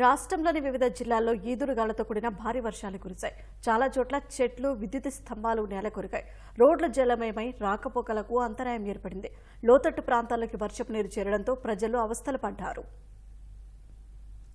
రాష్ట్రంలోని వివిధ జిల్లాల్లో ఈదురుగాలతో కూడిన భారీ వర్షాలు కురిశాయి. చాలా చోట్ల చెట్లు విద్యుత్ స్తంభాలు నేల కొరిగాయి రోడ్లు జలమయమై రాకపోకలకు అంతరాయం ఏర్పడింది. లోతట్టు ప్రాంతాల్లోకి వర్షపు నీరు చేరడంతో ప్రజలు అవస్థలు పడ్డారు.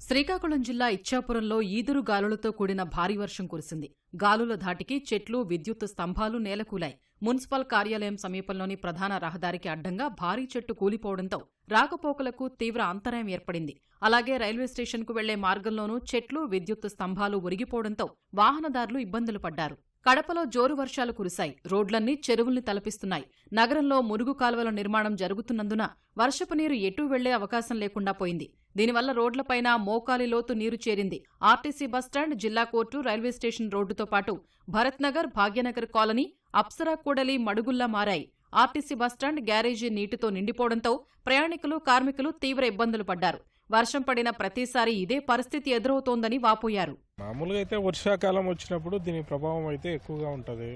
శ్రీకాకుళం జిల్లా ఇచ్చాపురంలో ఈదురు గాలులతో కూడిన భారీ వర్షం కురిసింది. గాలుల ధాటికి చెట్లు విద్యుత్ స్తంభాలు నేలకూలాయి. మున్సిపల్ కార్యాలయం సమీపంలోని ప్రధాన రహదారికి అడ్డంగా భారీ చెట్టు కూలిపోవడంతో రాకపోకలకు తీవ్ర అంతరాయం ఏర్పడింది. అలాగే రైల్వే స్టేషన్కు వెళ్ళే మార్గంలోనూ చెట్లు విద్యుత్ స్తంభాలు ఒరిగిపోవడంతో వాహనదారులు ఇబ్బందులు పడ్డారు. కడపలో జోరు వర్షాలు కురిశాయి. రోడ్లన్నీ చెరువుల్ని తలపిస్తున్నాయి. నగరంలో మురుగు కాలువల నిర్మాణం జరుగుతున్నందున వర్షపు నీరు ఎటూ వెళ్ళే అవకాశం లేకుండా పోయింది. దీనివల్ల రోడ్లపైన మోకాలి లోతు నీరు చేరింది. ఆర్టీసీ బస్టాండ్ జిల్లా కోర్టు రైల్వే స్టేషన్ రోడ్డుతో పాటు భరత్నగర్ భాగ్యనగర్ కాలనీ అప్సరా కూడలి మడుగుల్లా మారాయి. ఆర్టీసీ బస్టాండ్ గ్యారేజీ నీటితో నిండిపోవడంతో ప్రయాణికులు కార్మికులు తీవ్ర ఇబ్బందులు పడ్డారు. వర్షం పడిన ప్రతిసారి ఇదే పరిస్థితి ఎదురవుతోందని వాపోయారు. మామూలుగా అయితే వర్షాకాలం వచ్చినప్పుడు దీని ప్రభావం అయితే ఎక్కువగా ఉంటుంది.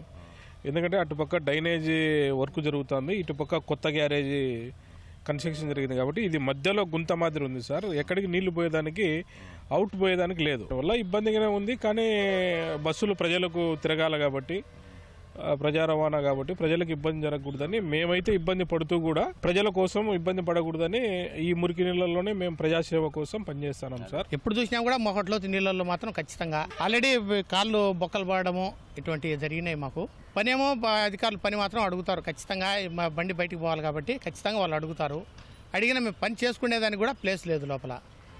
ఎందుకంటే అటుపక్క డ్రైనేజీ వర్క్ జరుగుతుంది ఇటుపక్క కొత్త గ్యారేజీ కన్స్ట్రక్షన్ జరిగింది కాబట్టి ఇది మధ్యలో గుంత మాదిరి ఉంది సార్. ఎక్కడికి నీళ్ళు పోయేదానికి అవుట్ పోయేదానికి లేదు. వల్ల ఇబ్బందిగానే ఉంది కానీ బస్సులు ప్రజలకు తిరగాలి కాబట్టి ప్రజా రవాణా కాబట్టి ప్రజలకు ఇబ్బంది జరగకూడదని మేమైతే ఇబ్బంది పడుతూ కూడా ప్రజల కోసం ఇబ్బంది పడకూడదని ఈ మురికి నీళ్ళలోనే మేము ప్రజాసేవ కోసం పనిచేస్తున్నాం సార్. ఎప్పుడు చూసినా కూడా మొహట్లో నీళ్ళల్లో మాత్రం ఖచ్చితంగా. ఆల్రెడీ కాళ్ళు బొక్కలు పడడము ఇటువంటివి జరిగినాయి మాకు. పనేమో అధికారులు పని మాత్రం అడుగుతారు. ఖచ్చితంగా మా బండి బయటికి పోవాలి కాబట్టి ఖచ్చితంగా వాళ్ళు అడుగుతారు. అడిగిన మేము పని చేసుకునేదానికి కూడా ప్లేస్ లేదు లోపల.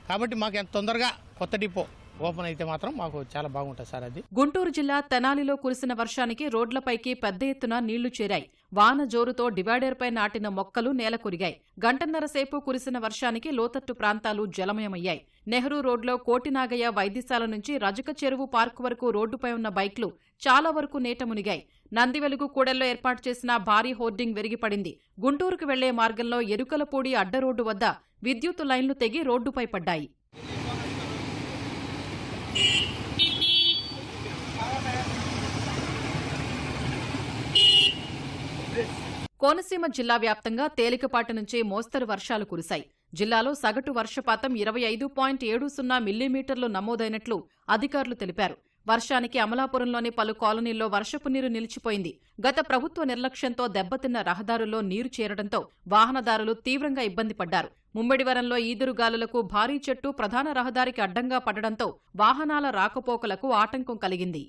కాబట్టి మాకు ఎంత తొందరగా కొత్త డిపో ఓపెన్ అయితే మాత్రం మాకు చాలా బాగుంటుంది సార్ అది. గుంటూరు జిల్లా తెనాలిలో కురిసిన వర్షానికి రోడ్లపైకి పెద్ద ఎత్తున నీళ్ళు చేరాయి. వాన జోరుతో డివైడర్పై నాటిన మొక్కలు నేలకొరిగాయి గంటన్నర సేపు కురిసిన వర్షానికి లోతట్టు ప్రాంతాలు జలమయమయ్యాయి. నెహ్రూ రోడ్లో కోటినాగయ్య వైద్యశాల నుంచి రజక చెరువు పార్క్ వరకు రోడ్డుపై ఉన్న బైక్లు చాలా వరకు నేట మునిగాయి. నందివెలుగు కూడల్లో ఏర్పాటు చేసిన భారీ హోర్డింగ్ విరిగిపడింది. గుంటూరుకు వెళ్ళే మార్గంలో ఎరుకలపూడి అడ్డరోడ్డు వద్ద విద్యుత్ లైన్లు తెగి రోడ్డుపై పడ్డాయి. కోనసీమ జిల్లా వ్యాప్తంగా తేలికపాటి నుంచే మోస్తరు వర్షాలు కురిశాయి. జిల్లాలో సగటు వర్షపాతం ఇరవై ఐదు పాయింట్ ఏడు సున్నా మిల్లీమీటర్లు నమోదైనట్లు అధికారులు తెలిపారు. వర్షానికి అమలాపురంలోని పలు కాలనీల్లో వర్షపు నీరు నిలిచిపోయింది. గత ప్రభుత్వ నిర్లక్ష్యంతో దెబ్బతిన్న రహదారుల్లో నీరు చేరడంతో వాహనదారులు తీవ్రంగా ఇబ్బంది పడ్డారు. ముమ్మిడివరంలో ఈదురుగాలులకు భారీ చెట్టు ప్రధాన రహదారికి అడ్డంగా పడడంతో వాహనాల రాకపోకలకు ఆటంకం కలిగింది.